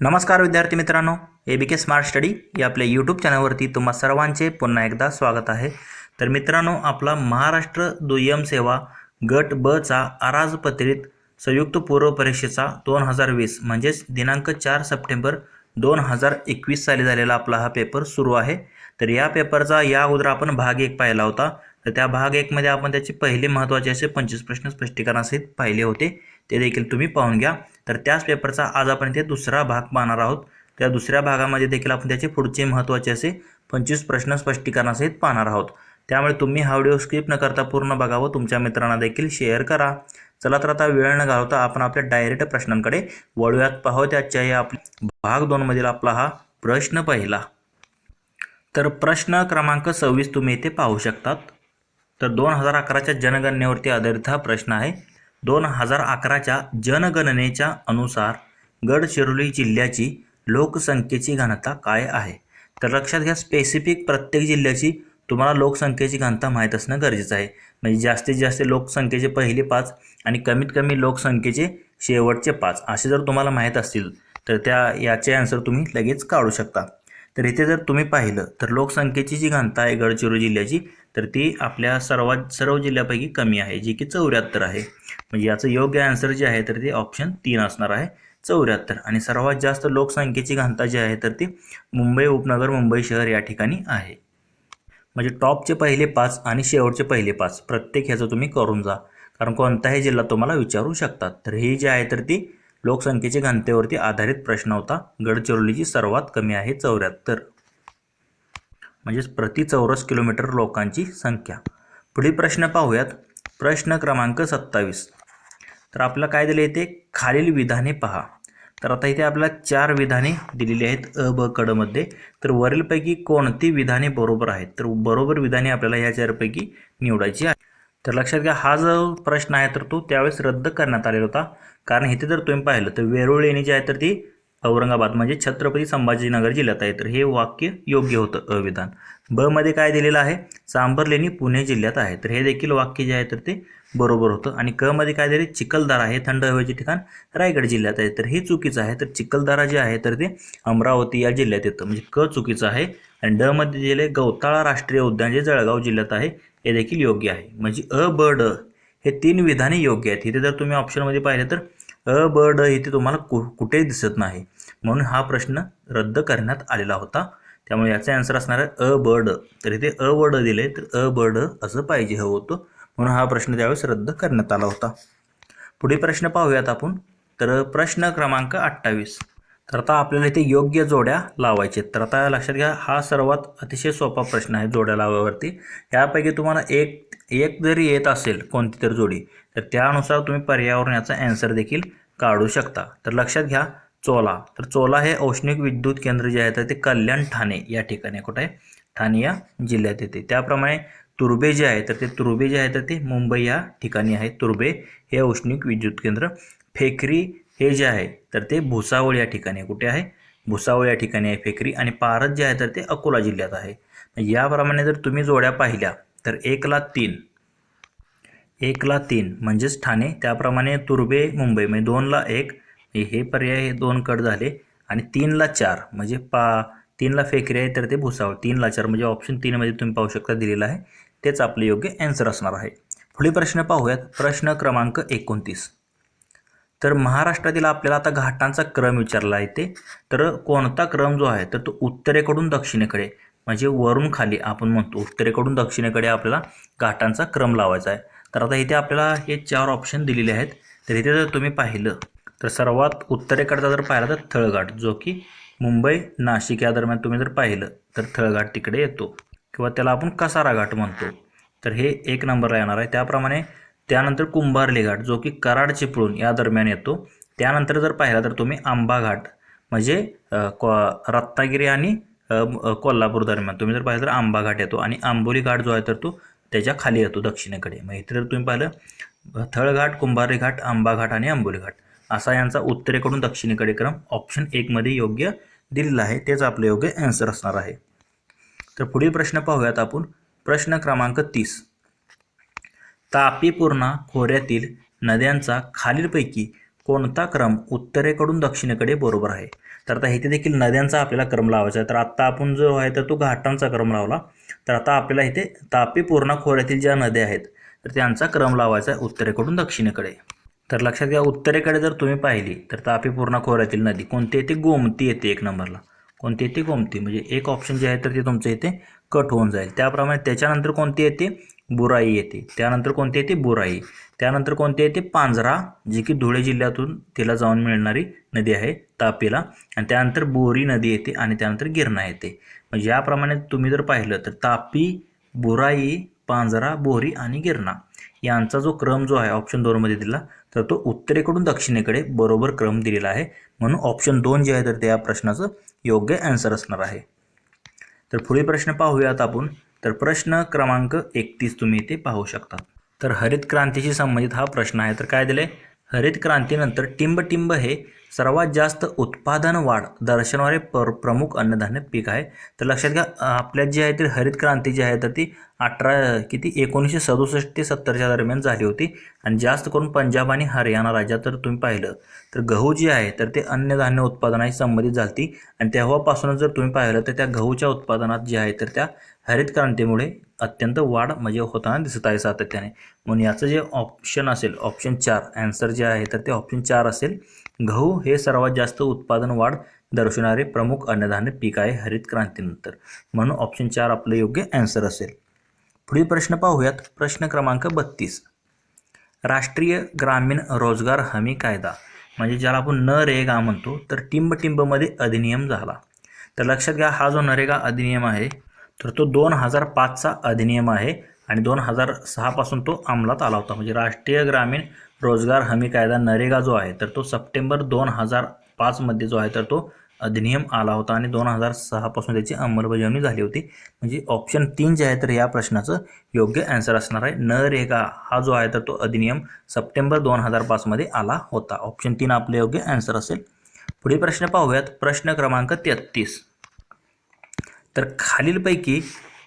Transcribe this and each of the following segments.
नमस्कार विद्यार्थी मित्रांनो ए बी के स्मार्ट स्टडी या आपल्या यूट्यूब चॅनलवरती तुम्हा सर्वांचे पुन्हा एकदा स्वागत आहे. तर मित्रांनो आपला महाराष्ट्र दुय्यम सेवा गट ब चा अराजपत्रित संयुक्त पूर्व परीक्षेचा दोन हजार वीस म्हणजेच दिनांक चार सप्टेंबर दोन हजार एकवीस साली झालेला आपला हा पेपर सुरू आहे. तर या पेपरचा या अगोदर आपण भाग एक पाहिला होता. तर त्या भाग एकमध्ये आपण त्याचे पहिले महत्त्वाचे असे पंचवीस प्रश्न स्पष्टीकरणासहित पाहिले होते. ते देखील तुम्ही पाहून घ्या. तर त्याच पेपरचा आज आपण ते दुसरा भाग पाहणार आहोत. त्या दुसऱ्या भागामध्ये देखील आपण त्याचे पुढचे महत्त्वाचे असे पंचवीस प्रश्न स्पष्टीकरणासहित पाहणार आहोत. त्यामुळे तुम्ही हा व्हिडिओ स्किप न करता पूर्ण बघावं तुमच्या मित्रांना देखील शेअर करा. चला तर आता वेळ न घालवता आपण आपल्या डायरेक्ट प्रश्नांकडे वळूयात. पाहू त्याच्या या आपल्या भाग दोनमधील आपला हा प्रश्न पहिला. तर प्रश्न क्रमांक सव्वीस तुम्ही इथे पाहू शकतात. तर दोन हजार अकराच्या जनगणनेवरती आधारित हा प्रश्न आहे. दोन हजार अकराच्या जनगणनेच्या अनुसार गडचिरोली जिल्ह्याची लोकसंख्येची घनता काय आहे? तर लक्षात घ्या स्पेसिफिक प्रत्येक जिल्ह्याची तुम्हाला लोकसंख्येची घनता माहीत असणं गरजेचं आहे. म्हणजे जास्तीत जास्त लोकसंख्येचे पहिले पाच आणि कमीत कमी लोकसंख्येचे शेवटचे पाच असे जर तुम्हाला माहीत असतील तर त्या याचे आन्सर तुम्ही लगेच काढू शकता. तर इथे जर तुम्ही पाहिलं तर लोकसंख्येची जी घनता आहे गडचिरोली जिल्ह्याची तर ती आपल्या सर्वात सर्व जिल्ह्यापैकी कमी आहे जी की चौऱ्याहत्तर आहे. म्हणजे याचं योग्य आन्सर जे आहे तर ते ऑप्शन तीन असणार आहे. चौऱ्याहत्तर. आणि सर्वात जास्त लोकसंख्येची घनता जी आहे तर ती मुंबई उपनगर मुंबई शहर या ठिकाणी आहे. म्हणजे टॉपचे पहिले पाच आणि शेवटचे पहिले पाच प्रत्येक ह्याचं तुम्ही करून जा. कारण कोणताही जिल्हा तुम्हाला विचारू शकतात. तर ही जी आहे तर ती लोकसंख्येच्या घनतेवरती आधारित प्रश्न होता. गडचिरोलीची सर्वात कमी आहे चौऱ्याहत्तर. म्हणजेच प्रति चौरस किलोमीटर लोकांची संख्या. पुढील प्रश्न पाहूयात. प्रश्न क्रमांक सत्तावीस. तर आपल्याला काय दिले इथे? खालील विधाने पहा. तर आता इथे आपल्याला चार विधाने दिलेली आहेत अ ब कडमध्ये तर वरीलपैकी कोणती विधाने बरोबर आहेत? तर बरोबर विधाने आपल्याला ह्या चारपैकी निवडायची आहे. तर लक्षात घ्या हा जो प्रश्न आहे तर तो त्यावेळेस रद्द करण्यात आलेला होता. कारण इथे जर तुम्ही पाहिलं तर वेरूळ लेणी जी आहे तर ती औरंगाबाद म्हणजे छत्रपती संभाजीनगर जिल्ह्यात आहे. तर हे वाक्य योग्य होतं अविधान. ब मध्ये काय दिलेलं आहे? सांबर लेणी पुणे जिल्ह्यात आहे. तर हे देखील वाक्य जे आहे तर ते बरोबर होतं. आणि क मध्ये काय दिले? चिखलदरा हे थंड हवेचे ठिकाण रायगड जिल्ह्यात आहे. तर हे चुकीचं आहे. तर चिखलदरा जे आहे तर ते अमरावती या जिल्ह्यात येतं. म्हणजे क चुकीचं आहे. आणि ड मध्ये दिले गवताळा राष्ट्रीय उद्यान जे जळगाव जिल्ह्यात आहे हे देखील योग्य आहे. म्हणजे अ ब ड हे तीन विधाने योग्य आहेत. इथे जर तुम्ही ऑप्शनमध्ये पाहिलं तर अ ब ड इथे तुम्हाला कु कुठेही दिसत नाही. म्हणून हा प्रश्न रद्द करण्यात आलेला होता. त्यामुळे याचा आन्सर असणार आहे अ ब ड. तर इथे अ व ड दिले तर अ ब ड असं पाहिजे हवं होतं. म्हणून हा प्रश्न त्यावेळेस रद्द करण्यात आला होता. पुढील प्रश्न पाहूयात आपण. तर प्रश्न क्रमांक अठ्ठावीस. तर आता आपल्याला इथे योग्य जोड्या लावायचे तर आता लक्षात घ्या हा सर्वात अतिशय सोपा प्रश्न आहे जोड्या लावावरती. यापैकी तुम्हाला एक एक जरी येत असेल कोणती तर जोडी तर त्यानुसार तुम्ही पर्यावरण याचा ॲन्सर देखील काढू शकता. तर लक्षात घ्या चोला. तर चोला हे औष्णिक विद्युत केंद्र जे आहे तर ते कल्याण ठाणे या ठिकाणी कुठे आहे? ठाणे या जिल्ह्यात येते. त्याप्रमाणे तुर्बे जे आहे तर ते तुर्बे जे आहे तर ते मुंबई या ठिकाणी आहे. तुर्बे हे औष्णिक विद्युत केंद्र. फेकरी हे जे आहे तर ते भुसावळ या ठिकाणी कुठे आहे? भुसावळ या ठिकाणी आहे फेकरी. आणि पारद जे आहे तर ते अकोला जिल्ह्यात आहे. याप्रमाणे जर तुम्ही जोड्या पाहिल्या तर एकला तीन. एकला तीन म्हणजेच ठाणे. त्याप्रमाणे तुर्बे मुंबई म्हणजे दोनला एक. हे पर्याय हे दोन कट झाले. आणि तीनला चार म्हणजे पा तीनला फेकरी आहे तर ते भुसावळ. तीनला चार म्हणजे ऑप्शन तीनमध्ये तुम्ही पाहू शकता दिलेलं आहे. तेच आपले योग्य ॲन्सर असणार आहे. पुढील प्रश्न पाहूयात. प्रश्न क्रमांक एकोणतीस. तर महाराष्ट्रातील आपल्याला आता घाटांचा क्रम विचारला आहे ते तर कोणता क्रम जो आहे तर तो उत्तरेकडून दक्षिणेकडे म्हणजे वरून खाली आपण म्हणतो उत्तरेकडून दक्षिणेकडे आपल्याला घाटांचा क्रम लावायचा आहे. तर आता इथे आपल्याला हे चार ऑप्शन दिलेले आहेत. तर इथे जर तुम्ही पाहिलं तर सर्वात उत्तरेकडचा जर पाहिला तर थळघाट जो की मुंबई नाशिक या दरम्यान तुम्ही जर पाहिलं तर थळघाट तिकडे येतो. किंवा त्याला आपण कसारा घाट म्हणतो. तर हे एक नंबरला येणार आहे. त्याप्रमाणे त्यानंतर कुंभारली घाट जो की कराड चिपळूण या दरम्यान येतो. त्यानंतर जर पाहिला तर तुम्ही आंबा घाट म्हणजे रत्नागिरी आणि कोल्हापूर दरम्यान. तुम्ही जर पाहिलं तर आंबा घाट येतो आणि आंबोली घाट जो आहे तर तो त्याच्याखाली येतो दक्षिणेकडे. मग इथे जर तुम्ही पाहिलं थळघाट कुंभारी घाट आंबा घाट आणि आंबोली घाट. असा यांचा उत्तरेकडून दक्षिणेकडे क्रम ऑप्शन एकमध्ये योग्य दिलेला आहे. तेच आपलं योग्य ॲन्सर असणार आहे. तर पुढील प्रश्न पाहूयात आपण. प्रश्न क्रमांक तीस. तापी पूर्णा खोऱ्यातील नद्यांचा खालीलपैकी कोणता क्रम उत्तरेकडून दक्षिणेकडे बरोबर आहे? तर आता इथे देखील नद्यांचा आपल्याला क्रम लावायचा आहे. तर आत्ता आपण जो आहे तर तो घाटांचा क्रम लावला. तर आता आपल्याला इथे तापी पूर्णा खोऱ्यातील ज्या नद्या आहेत तर त्यांचा क्रम लावायचा आहे उत्तरेकडून दक्षिणेकडे. तर लक्षात घ्या उत्तरेकडे जर तुम्ही पाहिली तर तापी पूर्णा खोऱ्यातील नदी कोणती येते? गोमती येते एक नंबरला. कोणती येते? गोमती. म्हणजे एक ऑप्शन जे आहे तर ते तुमचं इथे कट होऊन जाईल. त्याप्रमाणे त्याच्यानंतर कोणती येते? बुराई येते. त्यानंतर कोणती येते? बुराई. त्यानंतर कोणती येते? पांझरा जी की धुळे जिल्ह्यातून तिला जाऊन मिळणारी नदी आहे तापीला. आणि त्यानंतर बोरी नदी येते आणि त्यानंतर गिरणा येते. म्हणजे याप्रमाणे तुम्ही जर पाहिलं तर तापी बुराई पांझरा बोरी आणि गिरणा यांचा जो क्रम जो आहे ऑप्शन दोनमध्ये दिला तर तो उत्तरेकडून दक्षिणेकडे बरोबर क्रम दिलेला आहे. म्हणून ऑप्शन दोन जे आहे तर त्या प्रश्नाचं योग्य ॲन्सर असणार आहे. तर पुढील प्रश्न पाहूयात आपण. तर प्रश्न क्रमांक एकतीस तुम्ही इथे पाहू शकता. तर हरित क्रांतीशी संबंधित हा प्रश्न आहे. तर काय दिले हरित क्रांतीनंतर टिंबटिंब हे सर्वात जास्त उत्पादन वाढ दर्शवणारे पर प्रमुख अन्नधान्य पीक आहे. तर लक्षात घ्या आपल्यात जी आहे ती हरित क्रांती जी आहे तर ती अठरा किती? एकोणीसशे सदुसष्ट ते सत्तरच्या दरम्यान झाली होती. आणि जास्त करून पंजाब आणि हरियाणा राज्यात जर तुम्ही पाहिलं. तर गहू जे आहे तर ते अन्नधान्य उत्पादनाशी संबंधित झाली आणि तेव्हापासूनच जर तुम्ही पाहिलं तर त्या गहूच्या उत्पादनात जे आहे तर त्या हरित क्रांतीमुळे अत्यंत वाढ म्हणजे होताना दिसत आहे सातत्याने. म्हणून याचं जे ऑप्शन असेल ऑप्शन चार ॲन्सर जे आहे तर ते ऑप्शन चार असेल. गहू हे सर्वात जास्त उत्पादन वाढ दर्शवणारे प्रमुख अन्नधान्य पीक आहे हरित क्रांतीनंतर. म्हणून ऑप्शन चार आपलं योग्य ॲन्सर असेल. पुढील प्रश्न पाहूयात. प्रश्न क्रमांक बत्तीस. राष्ट्रीय ग्रामीण रोजगार हमी कायदा. म्हणजे ज्याला आपण नरेगा म्हणतो तर टिंबटिंबमध्ये अधिनियम झाला. तर लक्षात घ्या हा जो नरेगा अधिनियम आहे तर तो दोन हजार पाचचा अधिनियम आहे. आणि दोन हजार सहापासून तो अंमलात आला होता. म्हणजे राष्ट्रीय ग्रामीण रोजगार हमी कायदा नरेगा जो आहे तर तो सप्टेंबर दोन हजार पाचमध्ये जो आहे तर तो अधिनियम आला होता आणि दोन हजार सहापासून त्याची अंमलबजावणी झाली होती. म्हणजे ऑप्शन तीन जे आहे तर या प्रश्नाचं योग्य ॲन्सर असणार आहे. नरेगा हा जो आहे तर तो अधिनियम सप्टेंबर दोन हजार पाचमध्ये आला होता. ऑप्शन तीन आपले योग्य ॲन्सर असेल. पुढील प्रश्न पाहूयात. प्रश्न क्रमांक तेहत्तीस तर खालीलपैकी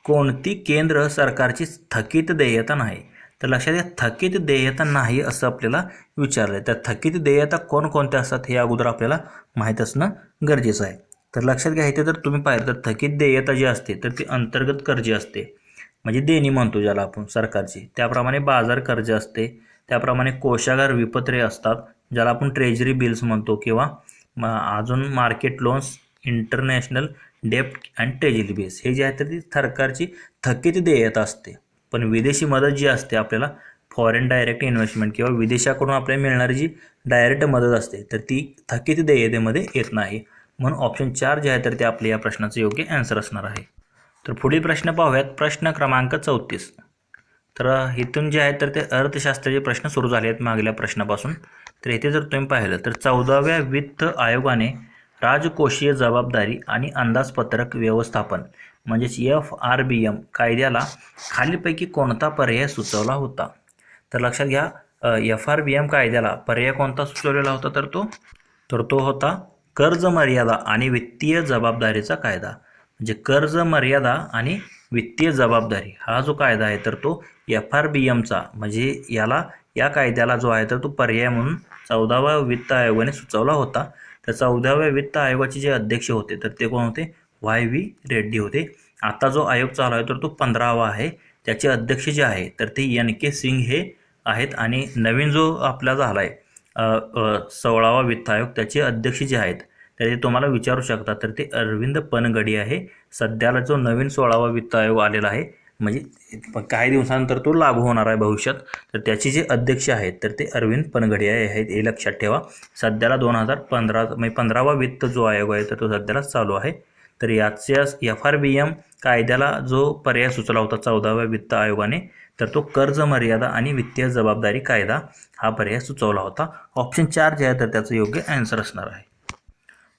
कोणती केंद्र सरकारची थकीत देयता नाही? तर लक्षात घ्या थकीत देयता नाही असं आपल्याला विचारलं आहे तर थकीत देयता कोणकोणत्या असतात हे अगोदर आपल्याला माहीत असणं गरजेचं आहे. तर लक्षात घ्या इथे जर तुम्ही पाहिलं तर थकीत देयता जी असते तर ती अंतर्गत कर्जे असते. म्हणजे देणी म्हणतो ज्याला आपण सरकारची. त्याप्रमाणे बाजार कर्ज असते. त्याप्रमाणे कोशागार विपत्रे असतात ज्याला आपण ट्रेजरी बिल्स म्हणतो किंवा म अजून मार्केट लोन्स इंटरनॅशनल डेप्ट अँड ट्रेजरी बेस. हे जे आहे तर ती सरकारची थकीत देयता असते. पण विदेशी मदत जी असते आपल्याला फॉरेन डायरेक्ट इन्व्हेस्टमेंट किंवा विदेशाकडून आपल्याला मिळणारी जी डायरेक्ट मदत असते तर ती थकीत देयतेमध्ये येत नाही. म्हणून ऑप्शन चार जे आहे तर ते आपल्या या प्रश्नाचं योग्य आन्सर असणार आहे. तर पुढील प्रश्न पाहूयात. प्रश्न क्रमांक चौतीस. तर इथून जे आहे तर ते अर्थशास्त्राचे प्रश्न सुरू झाले आहेत मागल्या प्रश्नापासून. तर इथे जर तुम्ही पाहिलं तर चौदाव्या वित्त आयोगाने राजकोषीय जबाबदारी आणि अंदाजपत्रक व्यवस्थापन म्हणजेच एफ आर बी एम कायद्याला खालीलपैकी कोणता पर्याय सुचवला होता? तर लक्षात घ्या एफ आर बी एम कायद्याला पर्याय कोणता सुचवलेला होता तर तो? तर तो होता कर्ज मर्यादा आणि वित्तीय जबाबदारीचा कायदा. म्हणजे कर्ज मर्यादा आणि वित्तीय जबाबदारी हा जो कायदा आहे तर तो एफ आर बी एमचा म्हणजे याला या कायद्याला जो आहे तर तो पर्याय म्हणून चौदाव्या वित्त आयोगाने सुचवला होता. तर चौदाव्या वित्त आयोगाचे जे अध्यक्ष होते तर ते कोण होते? वाय व्ही रेड्डी होते. आता जो आयोग चालू आहे तर तो पंधरावा आहे. त्याचे अध्यक्ष जे आहे तर ते एन के सिंग हे आहेत. आणि नवीन जो आपला झाला आहे सोळावा वित्त आयोग त्याचे अध्यक्ष जे आहेत तर ते तुम्हाला विचारू शकता. तर ते अरविंद पनगडी आहे. सध्याला जो नवीन सोळावा वित्त आयोग आलेला आहे म्हणजे काही दिवसानंतर तो लागू होणार आहे भविष्यात. तर त्याचे जे अध्यक्ष आहेत तर ते अरविंद पनघडिया आहेत हे लक्षात ठेवा. सध्याला दोन हजार पंधरा म्हणजे पंधरावा वित्त जो आयोग आहे तर तो सध्याला चालू आहे. तर याच्या एफ आर बी एम कायद्याला जो पर्याय सुचला होता चौदाव्या वित्त आयोगाने तर तो कर्ज मर्यादा आणि वित्तीय जबाबदारी कायदा हा पर्याय सुचवला होता. ऑप्शन चार जे आहे तर त्याचं योग्य ॲन्सर असणार आहे.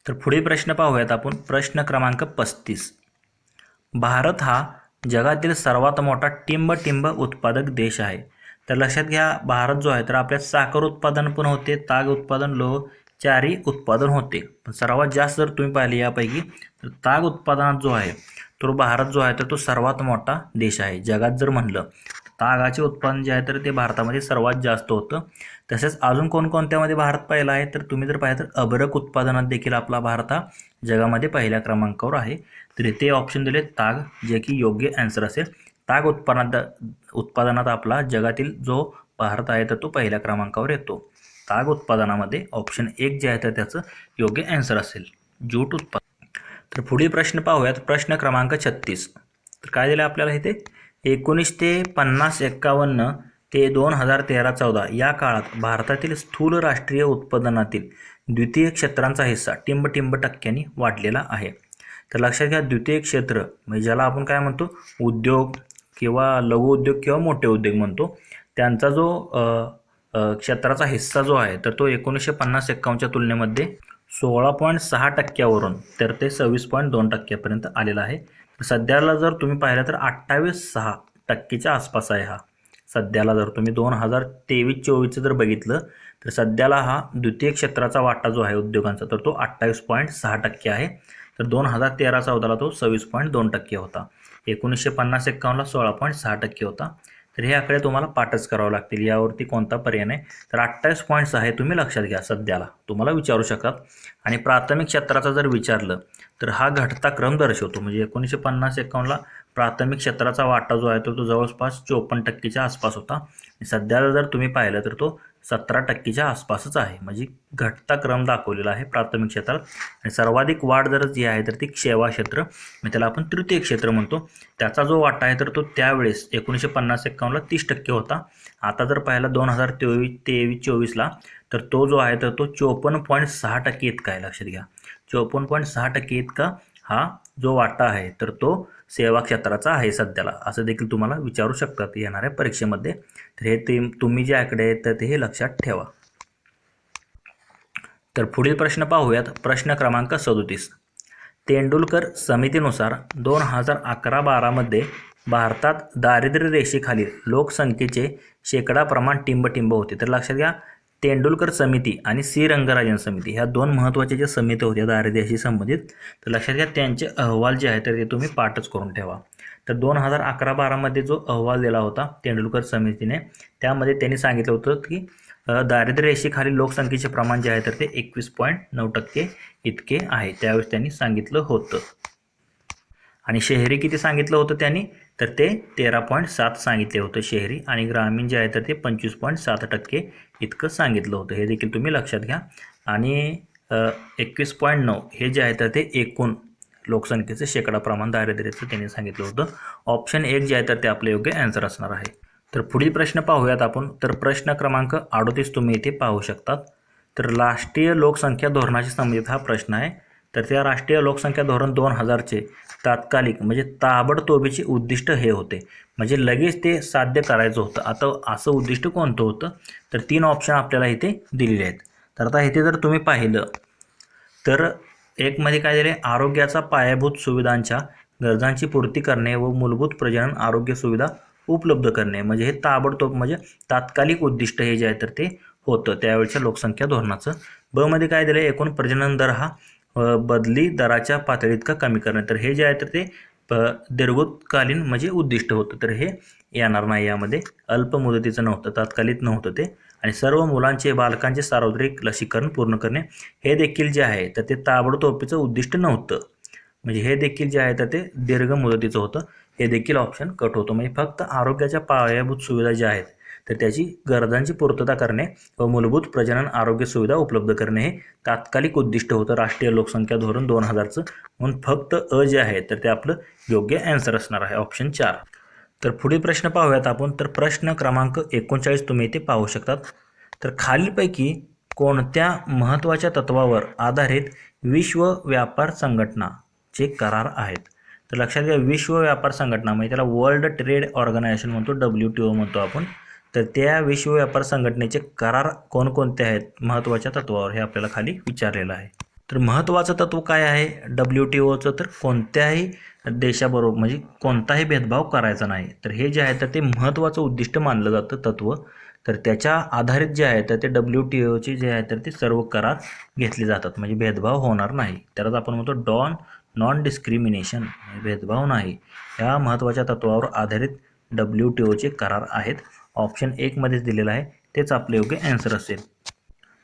तर पुढे प्रश्न पाहूयात आपण. प्रश्न क्रमांक पस्तीस. भारत हा जगातील सर्वात मोठा टिंब टिंब उत्पादक देश आहे. तर लक्षात घ्या भारत जो आहे तर आपल्यात साखर उत्पादन पण होते ताग उत्पादन लोह चारी उत्पादन होते. पण सर्वात जास्त जर तुम्ही पाहिले यापैकी तर ताग उत्पादनात जो आहे तो भारत जो आहे तर तो सर्वात मोठा देश आहे. जगात जर म्हणलं तागाचे उत्पादन जे आहे तर ते भारतामध्ये सर्वात जास्त होतं. तसेच अजून कोणकोणत्यामध्ये भारत पहिला आहे तर तुम्ही जर पाहिलं तर अभ्रक उत्पादनात देखील आपला भारत हा जगामध्ये पहिल्या क्रमांकावर आहे. तर ते ऑप्शन दिले ताग जे की योग्य ॲन्सर असेल. ताग उत्पादनात उत्पादनात आपला जगातील जो भारत आहे तर तो पहिल्या क्रमांकावर येतो. ताग उत्पादनामध्ये ऑप्शन एक जे आहे तर त्याचं योग्य ॲन्सर असेल. जूट उत्पादन तर पुढील प्रश्न पाहूयात. प्रश्न क्रमांक छत्तीस. तर काय दिलं आपल्याला इथे? एकोणीस ते पन्नास एक्कावन्न ते दोन हजार तेरा चौदा या काळात भारतातील स्थूल राष्ट्रीय उत्पादनातील द्वितीय क्षेत्रांचा हिस्सा टिंब टिंब टक्क्यांनी वाढलेला आहे. तर लक्षात घ्या द्वितीय क्षेत्र म्हणजे ज्याला आपण काय म्हणतो? उद्योग किंवा लघु उद्योग किंवा मोठे उद्योग म्हणतो. त्यांचा जो क्षेत्राचा हिस्सा जो आहे तर तो एकोणीसशे पन्नास एक्कावन्नच्या तुलनेमध्ये सोळा पॉईंट सहा टक्क्यावरून तर ते सव्वीस पॉईंट दोन टक्क्यापर्यंत आलेला आहे. सध्याला जर तुम्ही पाहिलं तर अठ्ठावीस सहा टक्केच्या आसपास आहे हा. सध्याला जर तुम्ही दोन हजार तेवीस चोवीसचं जर बघितलं तर सध्याला हा द्वितीय क्षेत्राचा वाटा जो आहे उद्योगांचा तर तो अठ्ठावीस पॉईंट सहा टक्के आहे. तर दोन हजार तेरा चौदाला तो सव्वीस पॉईंट दोन टक्के होता. एकोणीसशे पन्नास एक्कावन्नला सोळा पॉईंट सहा टक्के होता. तर हे आकडे तुम्हाला पाठच करावं लागतील. यावरती कोणता पर्याय नाही. तर अठ्ठावीस पॉईंट्स आहे तुम्ही लक्षात घ्या सध्याला. तुम्हाला विचारू शकतात. आणि प्राथमिक क्षेत्राचा जर विचारलं तर हा घटता क्रम दर्शवतो. म्हणजे एकोणीसशे पन्नास एकावन्नला प्राथमिक क्षेत्राचा वाटा जो आहे तो तो जवळपास चोपन्न टक्केच्या आसपास होता. आणि सध्याला जर तुम्ही पाहिलं तर तो सतरा टक्केच्या आसपासच आहे. म्हणजे घटता क्रम दाखवलेला आहे प्राथमिक क्षेत्रात. आणि सर्वाधिक वाढ जर जी आहे तर ती सेवा क्षेत्र. म्हणजे त्याला आपण तृतीय क्षेत्र म्हणतो. त्याचा जो वाटा आहे तर तो त्यावेळेस एकोणीसशे पन्नास एक्कावन्नला तीस टक्के होता. आता जर पाहिला दोन हजार तेवीस तेवीस चोवीसला तर तो जो आहे तर तो चोपन्न पॉईंट सहा टक्के इतका आहे. लक्षात घ्या. चोपन्न पॉईंट सहा टक्के इतका हा जो वाटा आहे तर तो सेवा क्षेत्राचा आहे सध्याला. असं देखील तुम्हाला विचारू शकतात येणाऱ्या परीक्षेमध्ये. तर हे ते तुम्ही जे आकडे आहेत तर ते हे लक्षात ठेवा. तर पुढील प्रश्न पाहूयात. प्रश्न क्रमांक सदोतीस. तेंडुलकर समितीनुसार दोन हजार अकरा बारामध्ये भारतात दारिद्र्य रेषेखालील लोकसंख्येचे शेकडा प्रमाण टिंबटिंब होते. तर लक्षात घ्या तेंडुलकर समिती आणि सी. रंगराजन समिती ह्या दोन महत्त्वाच्या ज्या समित्या होत्या दारिद्र्याशी संबंधित तर लक्षात घ्या त्यांचे अहवाल जे आहेत तर ते तुम्ही पाठच करून ठेवा. तर दोन हजार अकरा बारामध्ये जो अहवाल दिला होता तेंडुलकर समितीने त्यामध्ये त्यांनी सांगितलं होतं की दारिद्र्यरेषेखाली दारिद्र्य लोकसंख्येचे प्रमाण जे आहे तर ते एकवीस पॉईंट नऊ टक्के इतके आहे त्यावेळेस त्यांनी सांगितलं होतं. आणि शहरी किती सांगितलं होतं त्यांनी तर ते तेरा पॉईंट सात सांगितले होतं शहरी आणि ग्रामीण जे आहे तर ते पंचवीस पॉईंट सात टक्के इतकं सांगितलं होतं. हे देखील तुम्ही लक्षात घ्या. आणि एकवीस पॉईंट नऊ हे जे आहे तर ते एकूण लोकसंख्येचं शेकडा प्रमाण दारिद्र्याचं त्यांनी सांगितलं होतं. ऑप्शन एक जे आहे तर ते आपलं योग्य ॲन्सर असणार आहे. तर पुढील प्रश्न पाहूयात आपण. तर प्रश्न क्रमांक अडोतीस तुम्ही इथे पाहू शकतात. तर राष्ट्रीय लोकसंख्या धोरणाशी संबंधित हा प्रश्न आहे. तर त्या राष्ट्रीय लोकसंख्या धोरण दोन हजारचे तात्कालिक म्हणजे ताबडतोबीचे उद्दिष्ट हे होते. म्हणजे लगेच ते साध्य करायचं होतं. आता असं उद्दिष्ट कोणतं होतं? तर तीन ऑप्शन आपल्याला इथे दिलेले आहेत. तर आता इथे जर तुम्ही पाहिलं तर एकमध्ये काय दिले आरोग्याचा पायाभूत सुविधांच्या गरजांची पूर्ती करणे व मूलभूत प्रजनन आरोग्य सुविधा उपलब्ध करणे. म्हणजे हे ताबडतोब म्हणजे तात्कालिक उद्दिष्ट हे जे आहे तर ते होतं. त्यावेळच्या लोकसंख्या धोरणाचं. ब मध्ये काय दिलं एकूण प्रजनन दर हा बदली दराच्या पातळीत का कमी करणे. तर हे जे आहे तर ते प- दीर्घकालीन म्हणजे उद्दिष्ट होतं. तर हे येणार नाही यामध्ये. अल्प मुदतीचं नव्हतं तात्कालिक नव्हतं ते. आणि सर्व मुलांचे बालकांचे सार्वत्रिक लसीकरण पूर्ण करणे हे देखील जे आहे तर ते ताबडतोबीचं उद्दिष्ट नव्हतं. म्हणजे हे देखील जे आहे तर ते दीर्घ मुदतीचं होतं. हे देखील ऑप्शन कट होतं. म्हणजे फक्त आरोग्याच्या पायाभूत सुविधा ज्या आहेत तर त्याची गरजांची पूर्तता करणे व मूलभूत प्रजनन आरोग्य सुविधा उपलब्ध करणे हे तात्कालिक उद्दिष्ट होतं. राष्ट्रीय लोकसंख्या धोरण दोन हजारचं. म्हणून फक्त अ जे आहे तर ते आपलं योग्य ॲन्सर असणार आहे. ऑप्शन चार. तर पुढील प्रश्न पाहूयात आपण. तर प्रश्न क्रमांक एकोणचाळीस तुम्ही इथे पाहू शकतात. तर खालीलपैकी कोणत्या महत्त्वाच्या तत्वावर आधारित विश्व व्यापार संघटनाचे करार आहेत? तर लक्षात घ्या विश्व व्यापार संघटना म्हणजे त्याला वर्ल्ड ट्रेड ऑर्गनायझेशन म्हणतो डब्ल्यू टी ओ म्हणतो आपण. तर त्या विश्व व्यापार संघटनेचे करार कोणकोणते आहेत? महत्त्वाच्या तत्वावर हे आपल्याला खाली विचारलेलं आहे. तर महत्त्वाचं तत्व काय आहे? डब्ल्यू टी ओचं तर कोणत्याही देशाबरोबर म्हणजे कोणताही भेदभाव करायचा नाही. तर हे जे आहे तर ते महत्त्वाचं उद्दिष्ट मानलं जातं तत्व. तर त्याच्या आधारित जे आहे तर ते डब्ल्यू टी ओचे जे आहे तर ते सर्व करार घेतले जातात. म्हणजे भेदभाव होणार नाही. त्यालाच आपण म्हणतो डॉन नॉन डिस्क्रिमिनेशन भेदभाव नाही. ह्या महत्त्वाच्या तत्वावर आधारित डब्ल्यू टी ओचे करार आहेत. ऑप्शन एकमध्येच दिलेलं आहे तेच आपले योग्य ॲन्सर असेल.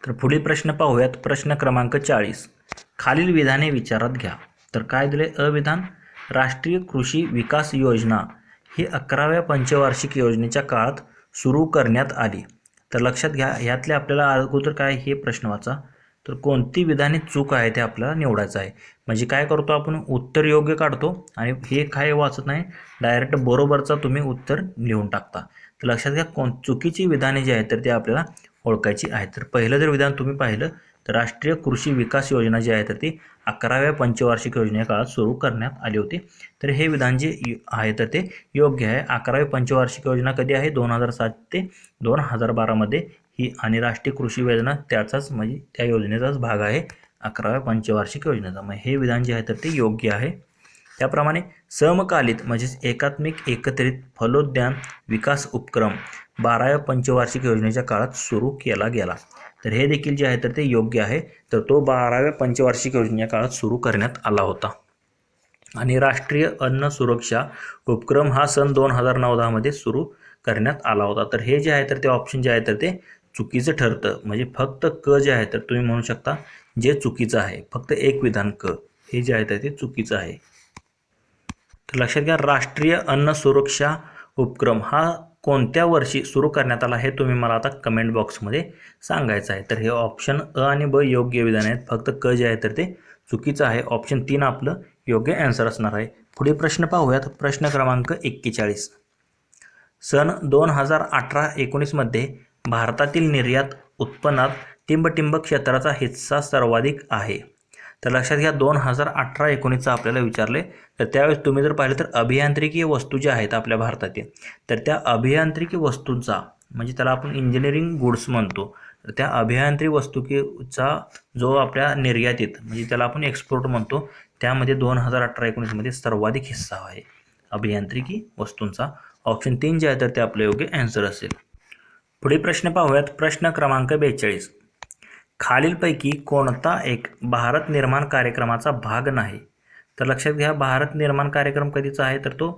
तर पुढील प्रश्न पाहूयात प्रश्न क्रमांक चाळीस. खालील विधाने विचारात घ्या. तर काय दिले अविधान राष्ट्रीय कृषी विकास योजना ही अकराव्या पंचवार्षिक योजनेच्या काळात सुरू करण्यात आली. तर लक्षात घ्या ह्यातले आपल्याला अगोदर काय हे प्रश्न वाचा. तर कोणती विधाने चूक आहे ते आपल्याला निवडायचं आहे. म्हणजे काय करतो आपण? उत्तर योग्य काढतो आणि हे काय वाचत नाही डायरेक्ट बरोबरचा तुम्ही उत्तर लिहून टाकता. तर लक्षात घ्या कोण चुकीची विधाने जी आहेत तर ते आपल्याला ओळखायची आहेत. तर पहिलं जर विधान तुम्ही पाहिलं तर राष्ट्रीय कृषी विकास योजना जी आहे तर ती अकराव्या पंचवार्षिक योजने काळात सुरू करण्यात आली होती. तर हे विधान जे यु- आहे तर ते योग्य आहे. अकरावी पंचवार्षिक योजना कधी आहे? दोन हजार सात ते दोन हजार बारामध्ये ही आणि राष्ट्रीय कृषी योजना त्याचाच म्हणजे त्या योजनेचाच भाग आहे. अकराव्या पंचवार्षिक योजनेचा. मग हे विधान जे आहे तर ते योग्य आहे. त्याप्रमाणे समकालीत म्हणजेच एकात्मिक एकत्रित फलोद्यान विकास उपक्रम बाराव्या पंचवार्षिक योजनेच्या काळात सुरू केला गेला. तर हे देखील जे आहे तर ते योग्य आहे. तर तो बाराव्या पंचवार्षिक योजनेच्या काळात सुरू करण्यात आला होता. आणि राष्ट्रीय अन्न सुरक्षा उपक्रम हा सन दोन हजार नऊ दहामध्ये सुरू करण्यात आला होता. तर हे जे आहे तर ते ऑप्शन जे आहे तर ते चुकीचं ठरतं. म्हणजे फक्त क जे आहे तर तुम्ही म्हणू शकता जे चुकीचं आहे. फक्त एक विधान क. हे जे आहे तर ते चुकीचं आहे. तर लक्षात घ्या राष्ट्रीय अन्न सुरक्षा उपक्रम हा कोणत्या वर्षी सुरू करण्यात आला हे तुम्ही मला आता कमेंट बॉक्समध्ये सांगायचं आहे. तर हे ऑप्शन अ आणि ब योग्य विधान आहेत. फक्त क जे आहे तर ते चुकीचं आहे. ऑप्शन तीन आपलं योग्य ॲन्सर असणार आहे. पुढील प्रश्न पाहूयात. प्रश्न क्रमांक एक्केचाळीस. सन दोन हजार अठरा एकोणीसमध्ये भारतातील निर्यात उत्पन्नात टिंबटिंब क्षेत्राचा हिस्सा सर्वाधिक आहे. तर लक्षात घ्या दोन हजार अठरा एकोणीसचं आपल्याला विचारले. तर त्यावेळेस तुम्ही जर पाहिलं तर अभियांत्रिकी वस्तू ज्या आहेत आपल्या भारतातील तर त्या अभियांत्रिकी वस्तूंचा म्हणजे त्याला आपण इंजिनिअरिंग गुड्स म्हणतो तर त्या अभियांत्रिक वस्तुकीचा जो आपल्या निर्यातीत म्हणजे त्याला आपण एक्सपोर्ट म्हणतो त्यामध्ये दोन हजार अठरा एकोणीसमध्ये सर्वाधिक हिस्सा आहे अभियांत्रिकी वस्तूंचा. ऑप्शन तीन जे आहे तर ते आपलं योग्य ॲन्सर असेल. पुढे प्रश्न पाहूयात. प्रश्न क्रमांक बेचाळीस. खालीलपैकी कोणता एक भारत निर्माण कार्यक्रमाचा भाग नाही? तर लक्षात घ्या भारत निर्माण कार्यक्रम कधीचा आहे? तर तो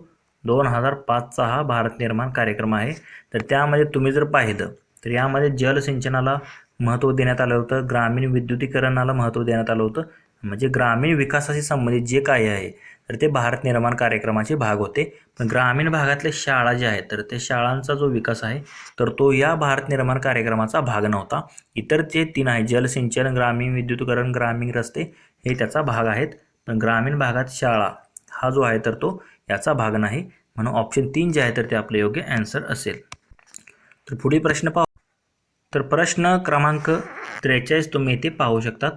दोन हजार पाचचा हा भारत निर्माण कार्यक्रम आहे. तर त्यामध्ये तुम्ही जर पाहिलं तर यामध्ये जलसिंचनाला महत्त्व देण्यात आलं होतं ग्रामीण विद्युतीकरणाला महत्त्व देण्यात आलं होतं. म्हणजे ग्रामीण विकासाशी संबंधित जे काही आहे तर ते भारत निर्माण कार्यक्रमाचे भाग होते. पण ग्रामीण भागातले शाळा ज्या आहेत तर ते शाळांचा जो विकास आहे तर तो या भारत निर्माण कार्यक्रमाचा भाग नव्हता. इतर जे तीन आहे जलसिंचन ग्रामीण विद्युतीकरण ग्रामीण रस्ते हे त्याचा भाग आहेत. पण ग्रामीण भागात शाळा हा जो आहे तर तो याचा भाग नाही. म्हणून ऑप्शन तीन जे आहे तर ते आपले योग्य ॲन्सर असेल. तर पुढील प्रश्न पाहू. तर प्रश्न क्रमांक त्रेचाळीस तुम्ही इथे पाहू शकतात.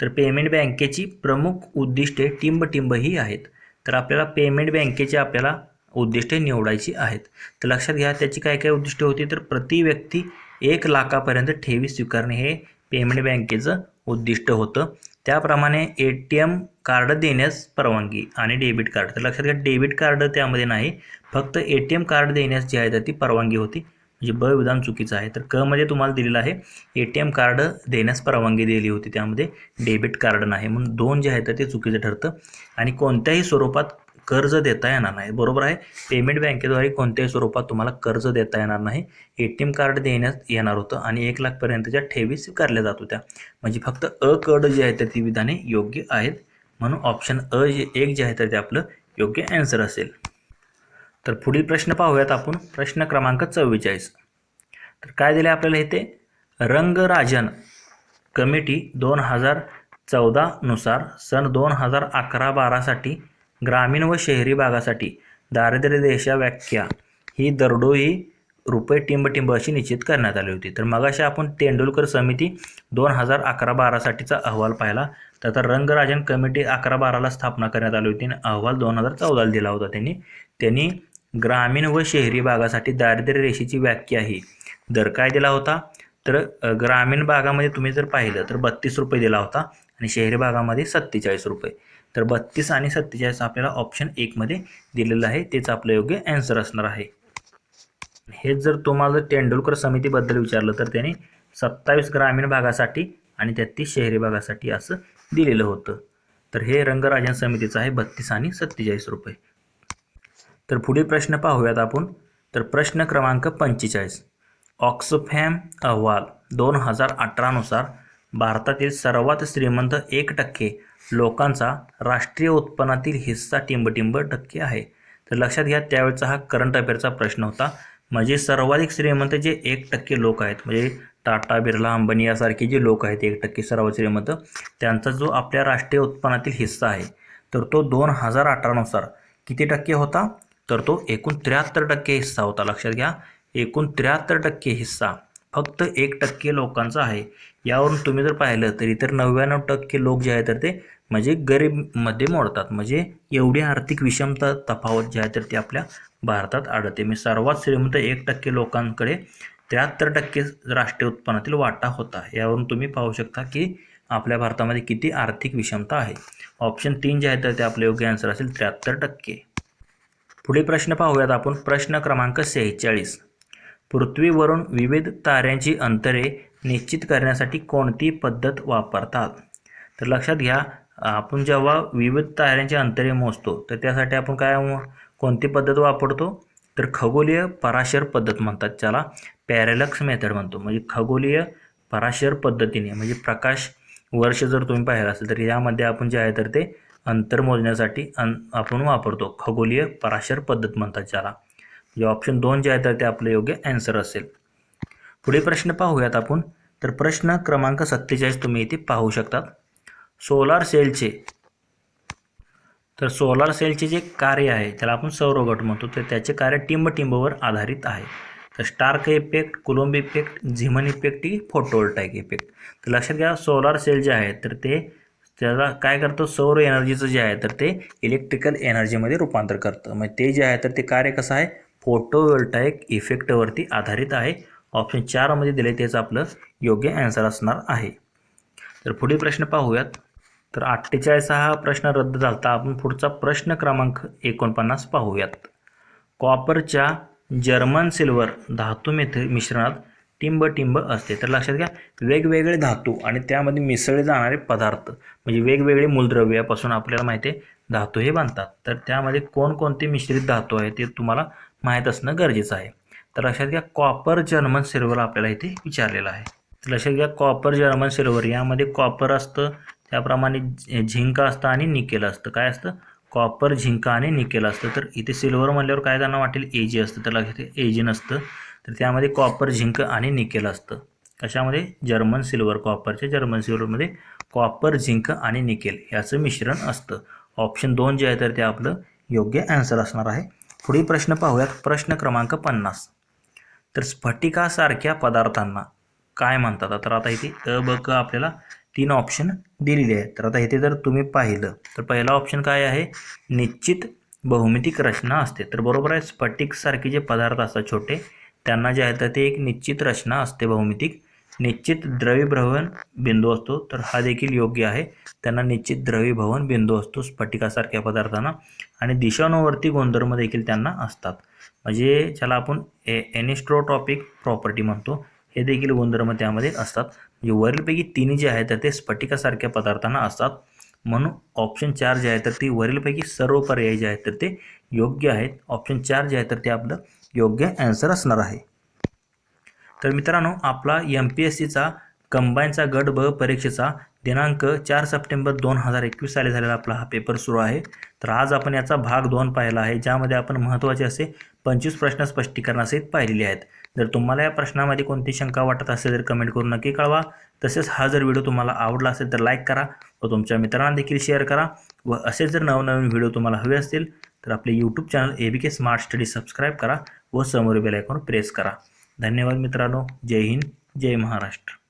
तर पेमेंट बँकेची प्रमुख उद्दिष्टे टिंबटिंब ही आहेत. तर आपल्याला पेमेंट बँकेचे आपल्याला उद्दिष्टे निवडायची आहेत. तर लक्षात घ्या त्याची काय काय उद्दिष्टे होती? तर प्रति व्यक्ती एक लाखापर्यंत ठेवी स्वीकारणे हे पेमेंट बँकेचं उद्दिष्ट होतं. त्याप्रमाणे ए टी एम कार्ड देण्यास परवानगी आणि डेबिट कार्ड. तर लक्षात घ्या डेबिट कार्ड त्यामध्ये नाही. फक्त ए टी एम कार्ड देण्यास जी आहे तर ती परवानगी होती. म्हणजे ब विधान चुकीचं आहे तर क मध्ये तुम्हाला दिलेलं आहे ए टी एम कार्ड देण्यास परवानगी दिली होती त्यामध्ये डेबिट कार्ड नाही. म्हणून दोन जे आहे तर ते चुकीचं ठरतं. आणि कोणत्याही स्वरूपात कर्ज देता येणार नाही. बरोबर आहे? पेमेंट बँकेद्वारे कोणत्याही स्वरूपात तुम्हाला कर्ज देता येणार नाही. ए टी एम कार्ड देण्यात येणार होतं आणि एक लाखपर्यंतच्या ठेवी स्वीकारल्या जात होत्या. म्हणजे फक्त अ कड जे आहे तर ती विधाने योग्य आहेत. म्हणून ऑप्शन अ जे एक जे आहे तर ते आपलं योग्य ॲन्सर असेल. तर पुढील प्रश्न पाहूयात आपण. प्रश्न क्रमांक चव्वेचाळीस. तर काय दिले आपल्याला इथे? रंगराजन कमिटी दोन हजार चौदानुसार सन दोन हजार अकरा बारासाठी ग्रामीण व शहरी भागासाठी दारिद्र्य देशा व्याख्या ही दरडोई रुपये टिंबटिंब अशी निश्चित करण्यात आली होती. तर मगाशी आपण तेंडुलकर समिती दोन हजार अकरा बारासाठीचा अहवाल पाहिला. तर आता रंगराजन कमिटी अकरा बाराला स्थापना करण्यात आली होती आणि अहवाल दोन हजार चौदाला दिला होता त्यांनी. त्यांनी ग्रामीण व शहरी भागासाठी दारिद्र्य रेषेची व्याख्या ही दर काय दिला होता? तर ग्रामीण भागामध्ये तुम्ही जर पाहिलं तर बत्तीस रुपये दिला होता आणि शहरी भागामध्ये सत्तेचाळीस रुपये. तर बत्तीस आणि सत्तेचाळीस आपल्याला ऑप्शन एकमध्ये दिलेलं आहे. तेच आपलं योग्य ॲन्सर असणार आहे. हेच जर तुम्हाला तेंडुलकर समितीबद्दल विचारलं तर त्याने सत्तावीस ग्रामीण भागासाठी आणि तेहतीस शहरी भागासाठी असं दिलेलं होतं. तर हे रंगराजन समितीचं आहे बत्तीस आणि सत्तेचाळीस रुपये. तर पुढील प्रश्न पाहूयात आपण. तर प्रश्न क्रमांक पंचेचाळीस. ऑक्सफॅम अहवाल दोन हजार अठरानुसार भारतातील सर्वात श्रीमंत एक टक्के लोकांचा राष्ट्रीय उत्पन्नातील हिस्सा टिंबटिंब टक्के आहे. तर लक्षात घ्या त्यावेळचा हा करंट अफेअरचा प्रश्न होता. म्हणजे सर्वाधिक श्रीमंत जे एक टक्के लोक आहेत म्हणजे टाटा बिर्ला अंबानी यासारखे जे लोक आहेत एक टक्के सर्वात श्रीमंत त्यांचा जो आपल्या राष्ट्रीय उत्पन्नातील हिस्सा आहे तर तो दोन हजार अठरानुसार किती टक्के होता? तर तो एकूण त्र्याहत्तर टक्के हिस्सा होता. लक्षात घ्या एकूण त्र्याहत्तर टक्के हिस्सा फक्त एक टक्के लोकांचा आहे. यावरून तुम्ही जर पाहिलं तर इतर नव्याण्णव टक्के लोक जे आहे तर ते म्हणजे गरीबमध्ये मोडतात. म्हणजे एवढी आर्थिक विषमता तफावत जी आहे तर ती आपल्या भारतात आढळते. मी सर्वात श्रीमंत एक टक्के लोकांकडे त्र्याहत्तर टक्के राष्ट्रीय उत्पन्नातील वाटा होता. यावरून तुम्ही पाहू शकता की आपल्या भारतामध्ये किती आर्थिक विषमता आहे. ऑप्शन तीन जे आहे तर ते आपले योग्य आन्सर असेल त्र्याहत्तर टक्के. पुढील प्रश्न पाहूयात आपण. प्रश्न क्रमांक सेहेचाळीस. पृथ्वीवरून विविध ताऱ्यांची अंतरे निश्चित करण्यासाठी कोणती पद्धत वापरतात? तर लक्षात घ्या आपण जेव्हा विविध ताऱ्यांची अंतरे मोजतो तर त्यासाठी आपण काय कोणती पद्धत वापरतो? तर खगोलीय पराशर पद्धत म्हणतात ज्याला पॅरेलक्स मेथड म्हणतो. म्हणजे खगोलीय पराशर पद्धतीने म्हणजे प्रकाश वर्ष जर तुम्ही पाहिलं असेल तर यामध्ये आपण जे आहे तर ते अंतर मोजण्यासाठी अन आपण वापरतो. खगोलीय पराशर पद्धत म्हणतात ज्याला. म्हणजे ऑप्शन दोन जे आहे तर ते आपलं योग्य ॲन्सर असेल. पुढे प्रश्न पाहूयात आपण. तर प्रश्न क्रमांक सत्तेचाळीस तुम्ही इथे पाहू शकतात. सोलार सेलचे. तर सोलार सेलचे जे कार्य आहे त्याला आपण सौरगट म्हणतो. तर त्याचे कार्य टिंबटिंबवर आधारित आहे. तर Stark effect Coulomb effect Zeeman effect ही फोटोवोल्टाईक इफेक्ट. तर लक्षात घ्या सोलार सेल जे आहे तर ते त्याला काय करतं? सौर एनर्जीचं जे आहे तर ते इलेक्ट्रिकल एनर्जीमध्ये रूपांतर करतं. मग ते जे आहे तर ते कार्य कसं आहे? फोटोवोल्टाईक इफेक्टवरती आधारित आहे. ऑप्शन चारमध्ये दिले तेच आपलं योग्य ॲन्सर असणार आहे. तर पुढील प्रश्न पाहूयात. तर अठ्ठेचाळीस हा प्रश्न रद्द झाला आपण पुढचा प्रश्न क्रमांक एकोणपन्नास पाहूयात. कॉपरच्या जर्मन सिल्वर धातू मिथ मिश्रणात टिंब टिंब असते. तर लक्षात घ्या वेगवेगळे धातू आणि त्यामध्ये मिसळले जाणारे पदार्थ म्हणजे वेगवेगळे मूलद्रव्यापासून आपल्याला माहिती आहे धातू हे बनतात. तर त्यामध्ये कोणकोणते मिश्रित धातू आहे ते तुम्हाला माहीत असणं गरजेचं आहे. तर लक्षात घ्या कॉपर जर्मन सिल्वर आपल्याला इथे विचारलेलं आहे. तर लक्षात घ्या कॉपर जर्मन सिल्वर यामध्ये कॉपर असतं त्याप्रमाणे झिंक असतं आणि निकेल असतं. काय असतं? कॉपर झिंक आणि निकेल असतं. तर इथे सिल्वर म्हणल्यावर काय त्यांना वाटेल? एजी असतं. तर लक्षात घ्या एजी नसतं. तर त्यामध्ये कॉपर झिंक आणि निकेल असतं. कशामध्ये? जर्मन सिल्वर कॉपरच्या जर्मन सिल्वरमध्ये कॉपर झिंक आणि निकेल याचं मिश्रण असतं. ऑप्शन दोन जे आहे तर ते आपलं योग्य ॲन्सर असणार आहे. पुढील प्रश्न पाहूयात. प्रश्न क्रमांक पन्नास. तर स्फटिकासारख्या पदार्थांना काय म्हणतात? तर आता इथे अ ब क आपल्याला तीन ऑप्शन दिलेले आहेत. तर आता इथे जर तुम्ही पाहिलं तर पहिला ऑप्शन काय आहे? निश्चित बहुमितिक रचना असते. तर बरोबर आहे स्फटिकसारखे जे पदार्थ असतात छोटे त्यांना जे आहे तर ते एक निश्चित रचना असते बहुमितिक. निश्चित द्रवीभवन बिंदू असतो तर हा देखील योग्य आहे. त्यांना निश्चित द्रवीभवन बिंदू असतो स्फटिकासारख्या पदार्थांना. आणि दिशानुवर्ती गुणधर्म देखील त्यांना असतात. म्हणजे ज्याला आपण ए एनिस्ट्रोटॉपिक प्रॉपर्टी म्हणतो हे देखील गुणधर्म त्यामध्ये असतात. म्हणजे वरीलपैकी तिन्ही जे आहेत तर ते स्फटिकासारख्या पदार्थांना असतात. म्हणून ऑप्शन चार जे आहे तर ती वरीलपैकी सर्व पर्याय जे आहेत तर ते योग्य आहेत. ऑप्शन चार जे आहे तर ते आपलं योग्य ॲन्सर असणार आहे. तर मित्रांनो आपला एम पी एस सीचा कंबाईनचा गट ब परीक्षेचा दिनांक चार सप्टेंबर दोन हजार एकवीस साली झालेला आपला हा पेपर सुरू आहे. तर आज आपण याचा भाग दोन पाहिला आहे ज्यामध्ये आपण महत्त्वाचे असे पंचवीस प्रश्न स्पष्टीकरणासहित पाहिलेले आहेत. जर तुम्हाला या प्रश्नामध्ये कोणती शंका वाटत असेल तर कमेंट करून नक्की कळवा. तसेच हा जर व्हिडिओ तुम्हाला आवडला असेल तर लाईक करा व तुमच्या मित्रांना देखील शेअर करा व असेच जर नवनवीन व्हिडिओ तुम्हाला हवे असतील तर आपले YouTube channel A B K smart study subscribe करा व समोर बेल आयकॉन प्रेस करा. धन्यवाद मित्रांनो. जय हिंद. जय महाराष्ट्र.